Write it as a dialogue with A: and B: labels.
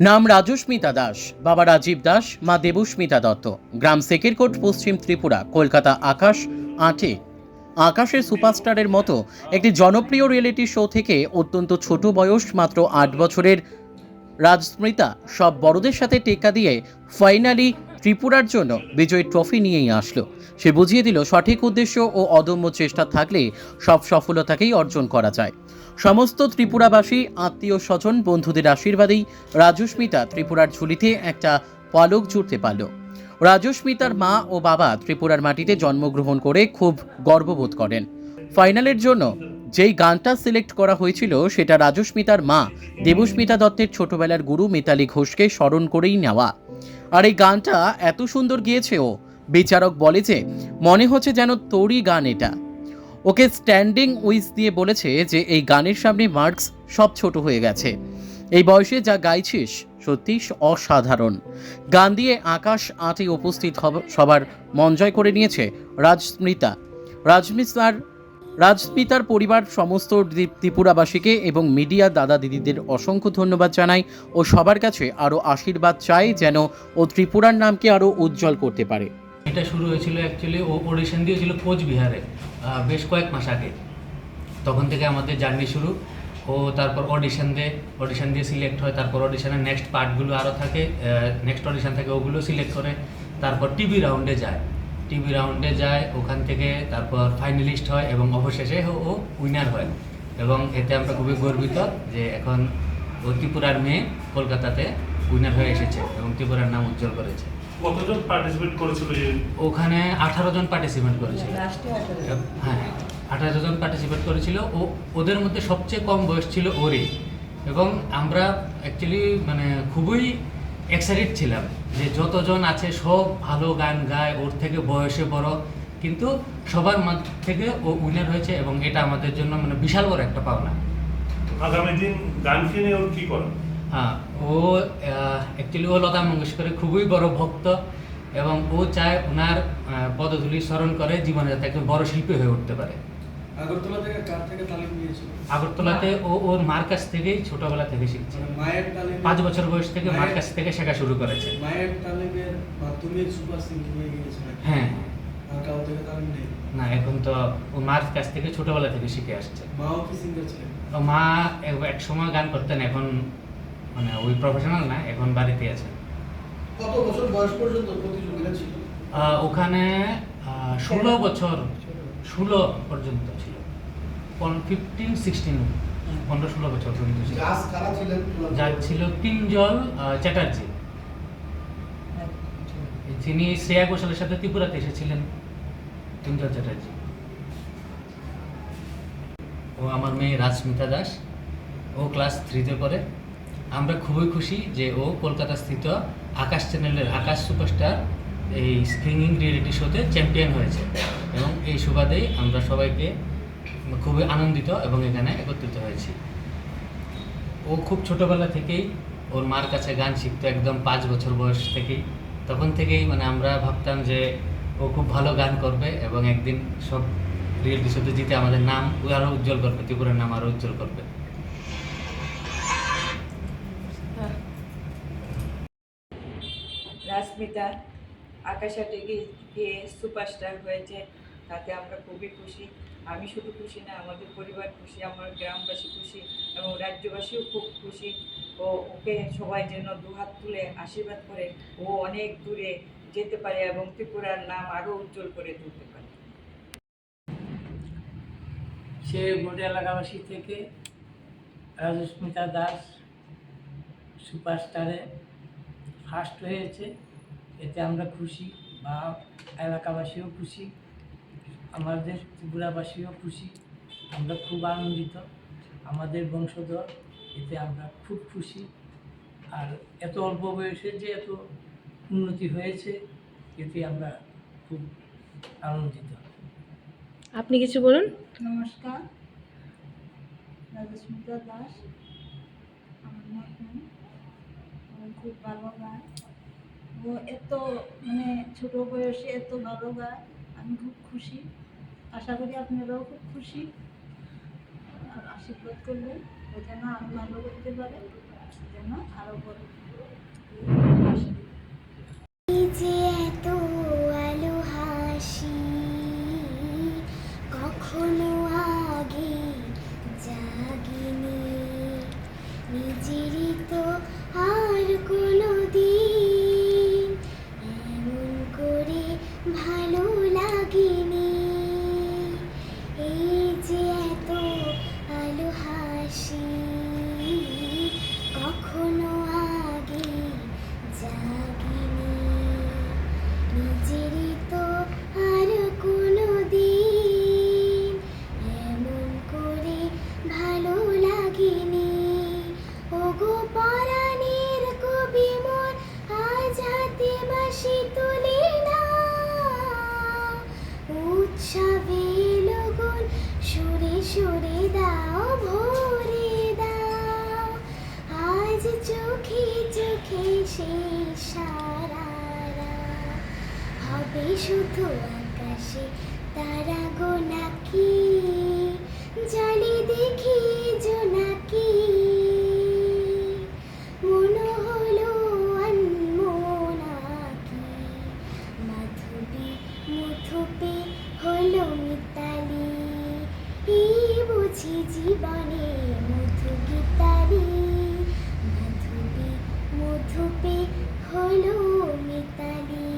A: নাম রাজস্মিতা দাস, বাবা রাজীব দাস, মা দেবস্মিতা দত্ত। গ্রাম সেকেরকোট, পশ্চিম ত্রিপুরা, কলকাতা আকাশ, আটে। আকাশের সুপারস্টারের মতো একটি জনপ্রিয় রিয়েলিটি শো থেকে অত্যন্ত ছোট বয়স মাত্র আট বছরের রাজস্মিতা সব বড়দের সাথে টেক্কা দিয়ে ফাইনালি ত্রিপুরার জন্য বিজয়ী ট্রফি নিয়েই আসলো। সে বুঝিয়ে দিল, সঠিক উদ্দেশ্য ও অদম্য চেষ্টা থাকলে সব সফলতাকেই অর্জন করা যায়। সমস্ত ত্রিপুরাবাসী, আত্মীয় স্বজন, বন্ধুদের আশীর্বাদেই রাজস্মিতা ত্রিপুরার ঝুলিতে একটা পালক জুড়তে পারল। রাজস্মিতার মা ও বাবা ত্রিপুরার মাটিতে জন্মগ্রহণ করে খুব গর্ববোধ করেন। ফাইনালের জন্য যেই গানটা সিলেক্ট করা হয়েছিল, সেটা রাজস্মিতার মা দেবস্মিতা দত্তের ছোটবেলার গুরু মিতালি ঘোষকে স্মরণ করেই নেওয়া। আর এই গানটা এত সুন্দর গিয়েছে ও। বিচারক বলে যে, মনে হচ্ছে যেন তোরই গান এটা। ওকে স্ট্যান্ডিং উইস দিয়ে বলেছে যে এই গানের সামনে মার্কস সব ছোট হয়ে গেছে। এই বয়সে যা গাইছিস সত্যি অসাধারণ। গান দিয়ে আকাশ আটে উপস্থিত সবার মন জয় করে নিয়েছে রাজস্মিতা। রাজমিতার রাজস্মিতার পরিবার সমস্ত ত্রি- ত্রিপুরাবাসীকে এবং মিডিয়া দাদা দিদিদের অসংখ্য ধন্যবাদ জানাই ও সবার কাছে আরও আশীর্বাদ চাই যেন ও ত্রিপুরার নামকে আরও উজ্জ্বল করতে পারে।
B: এটা শুরু হয়েছিল অ্যাকচুয়ালি ও অডিশন দিয়েছিল কোচবিহারে বেশ কয়েক মাস আগে। তখন থেকে আমাদের জার্নি শুরু। ও তারপর অডিশন দেয় অডিশন দিয়ে সিলেক্ট হয়, তারপর অডিশনের নেক্সট পার্টগুলো আরও থাকে নেক্সট অডিশন থাকে ওগুলো সিলেক্ট করে, তারপর টিভি রাউন্ডে যায়। টিভি রাউন্ডে যায়, ওখান থেকে তারপর ফাইনালিস্ট হয় এবং অবশেষে ও উইনার হয়। এবং এতে আমরা খুবই গর্বিত যে এখন ও ত্রিপুরার মেয়ে কলকাতাতে উইনার হয়ে এসেছে এবং ত্রিপুরার নাম উজ্জ্বল করেছে।
C: কতজন পার্টিসিপেট করেছিল
B: ওখানে আঠারো জন পার্টিসিপেট করেছিল। হ্যাঁ আঠারো জন পার্টিসিপেট করেছিল ও ওদের মধ্যে সবচেয়ে কম বয়স ছিল ওরই। এবং আমরা অ্যাকচুয়ালি মানে খুবই এক্সাইটেড ছিলাম যে যতজন আছে সব ভালো গান গায় ওর থেকে বয়সে বড়। কিন্তু সবার মধ্যে থেকে ও উইনার হয়েছে এবং এটা আমাদের জন্য মানে বিশাল বড় একটা পাওনা।
C: আগামী দিন গানকে নিয়ে ওর কি করেন
B: হ্যাঁ ও অ্যাকচুয়ালি ও লতা মঙ্গেশকরের খুবই বড় ভক্ত এবং ও চায় ওনার পদধূলি স্মরণ করে জীবনে যাতে একজন বড় শিল্পী হয়ে উঠতে পারে।
D: আগরতলা থেকে কার থেকে তালিম নিয়েছিল?
B: আগরতলাতে ও ওর মার কাছ থেকেই ছোটবেলা থেকে শিখছে।
D: মানে মায়ের তালিম
B: পাঁচ বছর বয়স থেকে মার কাছ থেকে শেখা শুরু করেছে।
D: মায়ের তালিমের মাধ্যমে সুপার সিঙ্গিং হয়ে।
B: হ্যাঁ না এখন তো ও মার কাছ থেকে ছোটবেলা থেকে শিখে আসছে।
D: মাও কি সিঙ্গার ছিলেন?
B: মা এক সময় গান করতেন এখন মানে ওই প্রফেশনাল না এখন বাড়িতে আছে।
D: কত বছর বয়স পর্যন্ত প্রতিযোগিতা ছিল?
B: ওখানে ষোলো বছর ষোলো পর্যন্ত ছিল। ফিফটিন সিক্সটিন পনেরো ষোলো বছর পর্যন্ত ছিল। যার ছিল তিনজল আহ, চ্যাটার্জি। যিনি শ্রেয়া ঘোষালের সাথে ত্রিপুরাতে এসেছিলেন তিনজল চ্যাটার্জি। ও আমার মেয়ে রাজস্মিতা দাস। ও ক্লাস থ্রিতে পড়ে। আমরা খুবই খুশি যে ও কলকাতা স্থিত আকাশ চ্যানেলের আকাশ সুপারস্টার এই সিঙ্গিং রিয়েলিটি শোতে চ্যাম্পিয়ন হয়েছে। এবং এই সুবাদেই আমরা সবাইকে খুবই আনন্দিত এবং এখানে একত্রিত হয়েছি। ও খুব ছোটোবেলা থেকেই ওর মার কাছে গান শিখতো, একদম পাঁচ বছর বয়স থেকেই। তখন থেকেই মানে আমরা ভাবতাম যে ও খুব ভালো গান করবে এবং একদিন সব রিয়েলিটি শোতে জিতে আমাদের নাম আরও উজ্জ্বল করবে, ত্রিপুরার নাম আরও উজ্জ্বল করবে।
E: রাস্মিতা আকাশাটে গিয়ে গিয়ে সুপারস্টার হয়েছে, তাতে আমরা খুবই খুশি। আমি শুধু খুশি না, আমাদের পরিবার খুশি, আমার গ্রামবাসী খুশি, এবং রাজ্যবাসীও খুব খুশি। ও, ওকে সবাই যেন দুহাত তুলে আশীর্বাদ করে, ও অনেক দূরে যেতে পারে এবং ত্রিপুরার নাম আরও উজ্জ্বল করে তুলতে পারে।
F: সে মোটে এলাকাবাসী থেকে রাজস্মিতা দাস সুপারস্টারে ফার্স্ট হয়েছে এতে আমরা খুশি বা এলাকাবাসীও খুশি আমাদের ত্রিপুরাবাসীও খুশি আমরা খুব আনন্দিত। আমাদের বংশধর এতে আমরা খুব খুশি। আর এত অল্প বয়সে যে এত উন্নতি হয়েছে এতে আমরা খুব আনন্দিত।
G: আপনি কিছু বলুন?
H: নমস্কার রাজস্মিতা দাস আমার ও খুব ভালো গায়। ও এত মানে ছোট বয়সে এত ভালো গায়, আমি খুব খুশি। আশা করি আপনারাও খুব খুশি। আর আশীর্বাদ করবেন, ও যেন আরও ভালো করতে পারে যেন আরও বড়।
I: আশীর্বাদ। ওগো পরাণের কবি মন আজ হাতে মাসি তুলে না। উৎসবে লগন সুরে সুরে দাও, ভরে দাও। আজ চোখে চোখে সেই সারা হবে শুধু পেয়েছি জীবনে মধু গীতারি মধুপি মধুপি হলো মিতালি।